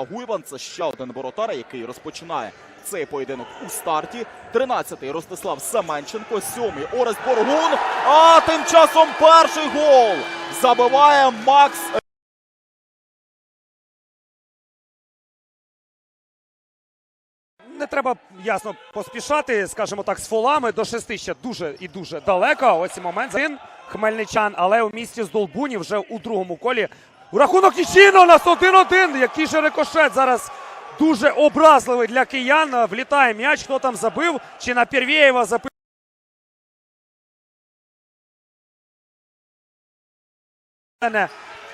Ярослав Гуйван. Це ще один воротар, який розпочинає цей поєдинок у старті. 13-й Ростислав Семенченко, 7-й Орест Боргун. А тим часом перший гол забиває Макс Не треба ясно поспішати, скажімо так, з фолами до шести ще дуже і дуже далеко. Ось і момент. Хмельничан, але у місті Здолбуні вже у другому колі. Рахунок нічийно у нас 1-1. Який же рикошет зараз дуже образливий для киян. Влітає м'яч. Хто там забив? Чи на Первєєва забив?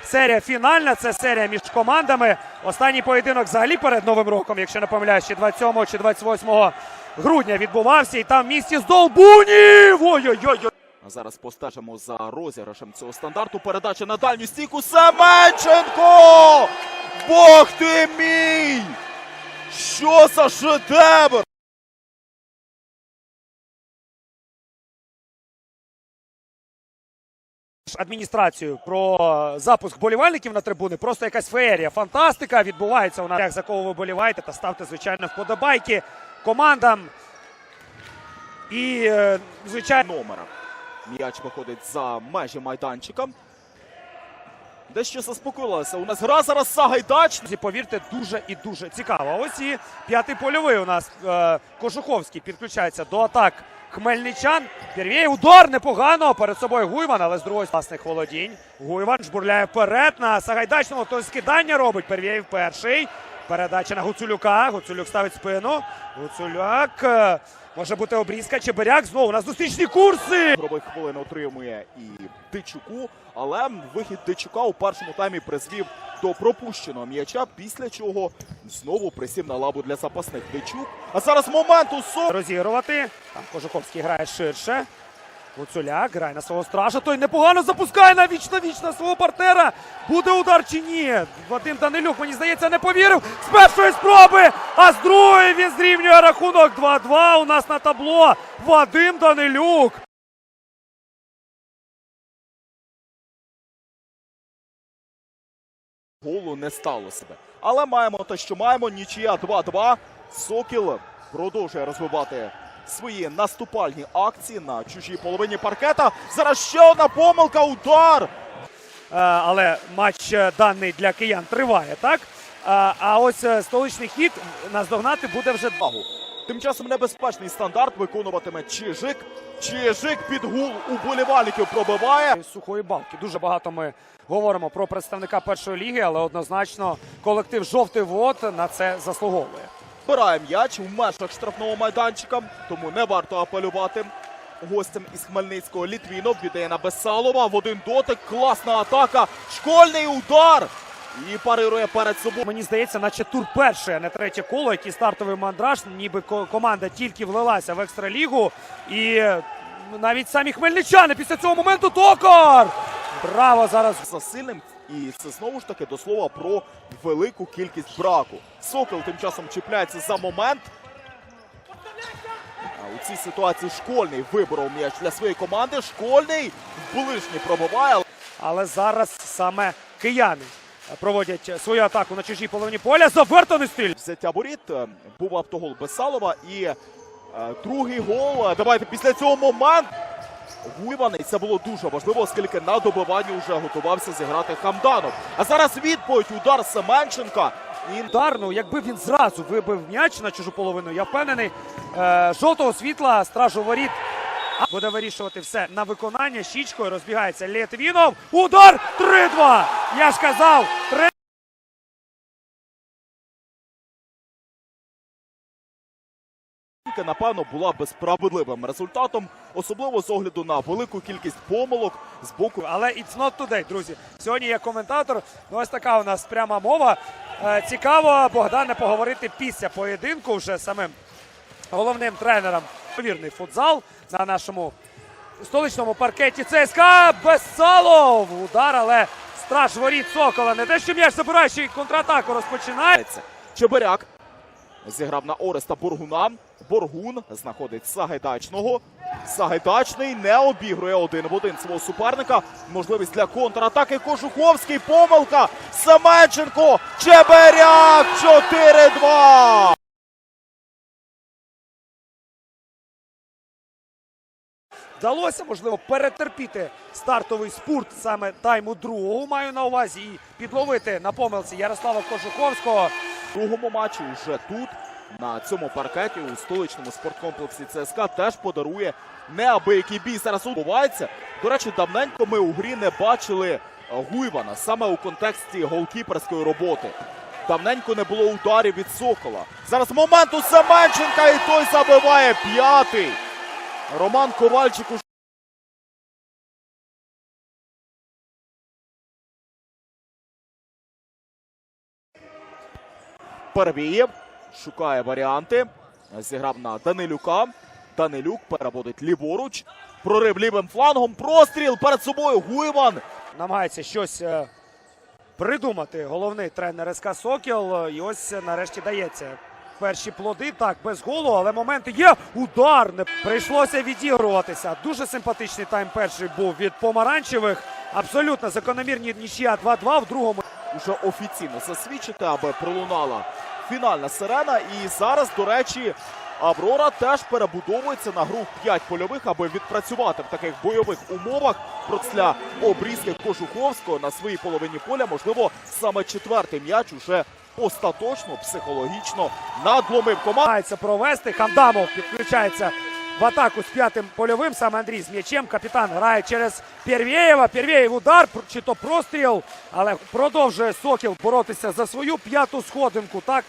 серія фінальна. Це серія між командами. Останній поєдинок взагалі перед Новим роком, якщо не помиляюсь, чи 27 чи 28 грудня відбувався. І там в місті Здолбунів! Ой-ой-ой! А зараз постежимо за розіграшем цього стандарту. Передача на дальню стійку. Семенченко! Бог ти мій! Що за шедевр! адміністрацію про запуск болівальників на трибуни. Просто якась феєрія, фантастика відбувається у нас. За кого ви боліваєте, та ставте звичайно вподобайки командам. І е, звичайно. номера. М'яч виходить за межі майданчика. Дещо заспокоїлося. У нас гра зараз Сагайдач. Повірте, дуже і дуже цікаво. Ось і п'ятий польовий у нас е, Кожуховський підключається до атак хмельничан. Первєй удар непогано. Перед собою Гуйван, але з другої власних володінь. Гуйван жбурляє вперед на Сагайдачному. То скидання робить. Первєєв перший. Передача на Гуцулюка. Гуцулюк ставить спину. Гуцуляк. е, Може бути обрізка. Чебиряк. Знову на зустрічні курси. Ігрових хвилин отримує і Дичуку, але вихід Дичука у першому таймі призвів до пропущеного м'яча, після чого знову присів на лаву для запасних Дичук. А зараз момент у со... розігрувати. Там Кожуховський грає ширше. Гуцуляк грає на свого стража. Той непогано запускає на віч на віч на свого партнера. Буде удар чи ні? Вадим Данилюк, мені здається, не повірив. З першої спроби, а з другої він зрівнює рахунок 2-2. У нас на табло Вадим Данилюк. голу не стало себе. Але маємо те, що маємо. Нічия 2-2. Сокіл продовжує розвивати свої наступальні акції на чужій половині паркета. Зараз ще одна помилка. Удар. Е, але матч е, даний для киян триває, так? Е, а ось столичний хід наздогнати буде вже увагу. Тим часом небезпечний стандарт виконуватиме Чижик. Чижик під гул уболівальників пробиває. сухої балки. Дуже багато ми говоримо про представника першої ліги, але однозначно колектив жовтий вод на це заслуговує. Збирає м'яч у межах штрафного майданчика, тому не варто апелювати. Гостем із Хмельницького Літвінов віддає на Бесалова. В один дотик. Класна атака. Школьний удар. І парирує перед собою. Мені здається, наче тур перший, а не третє коло, який стартовий мандраж, ніби команда тільки влилася в екстралігу. І навіть самі хмельничани після цього моменту токар! Браво зараз. за сильним. І це знову ж таки до слова про велику кількість браку. Сокол тим часом чіпляється за момент. А у цій ситуації школьний виборов м'яч для своєї команди. Школьний в ближній пробиває. Але зараз саме кияни проводять свою атаку на чужій половині поля. Завертаний стиль. Взяття воріт е, був автогол Бесалова і е, другий гол. Давайте після цього момент. Гуйваний це було дуже важливо, оскільки на добиванні вже готувався зіграти Хамданов. А зараз відповідь удар Семенченка. І ну, якби він зразу вибив м'яч на чужу половину, я впевнений, е, жовтого світла стражу воріт буде вирішувати все на виконання. Щічкою розбігається Лєтвінов. Удар 3-2. Я ж казав, 3 напевно була би справедливим результатом, особливо з огляду на велику кількість помилок з боку. Але it's not today, друзі. Сьогодні я коментатор. Ну, ось така у нас пряма мова. Е, цікаво, Богдане, поговорити після поєдинку вже самим головним тренером. Повірний футзал на нашому столичному паркеті ЦСКА. Бесалов. Удар, але страж воріт Сокола. Не те, що м'яч забирає, ще й контратаку розпочинає. Чебиряк Зіграв на Ореста Боргуна. Боргун знаходить Сагайдачного. Сагайдачний не обігрує один в один свого суперника. Можливість для контратаки. Кожуховський. Помилка. Семенченко. Чеберяк. 4-2. Вдалося, можливо, перетерпіти стартовий спурт саме тайму другого. Маю на увазі і підловити на помилці Ярослава Кожуховського. Другому матчі вже тут, на цьому паркеті у столичному спорткомплексі ЦСКА теж подарує неабиякий бій. Зараз відбувається. До речі, давненько ми у грі не бачили е, Гуйвана саме у контексті голкіперської роботи. Давненько не було ударів від Сокола. Зараз момент у Семенченка і той забиває п'ятий. Роман Ковальчик уже Перевієв, шукає варіанти. Зіграв на Данилюка. Данилюк переводить ліворуч. Прорив лівим флангом. Простріл перед собою. Гуйван. Намагається щось е, придумати головний тренер СК Сокіл. І ось нарешті дається. Перші плоди, так, без голу, але моменти є. Удар не прийшлося відігруватися. Дуже симпатичний тайм перший був від помаранчевих. Абсолютно закономірні нічия 2-2 в другому. Уже офіційно засвідчити, аби пролунала фінальна сирена. І зараз, до речі, Аврора теж перебудовується на гру в 5 польових, аби відпрацювати в таких бойових умовах. Після обрізки Кожуховського на своїй половині поля, можливо, саме четвертий м'яч уже остаточно психологічно надломив команду. Провести. Хамдамов підключається в атаку з п'ятим польовим. Сам Андрій з м'ячем. Капітан грає через Первєєва. Первєєв удар, чи то простріл, але продовжує Сокіл боротися за свою п'яту сходинку. Так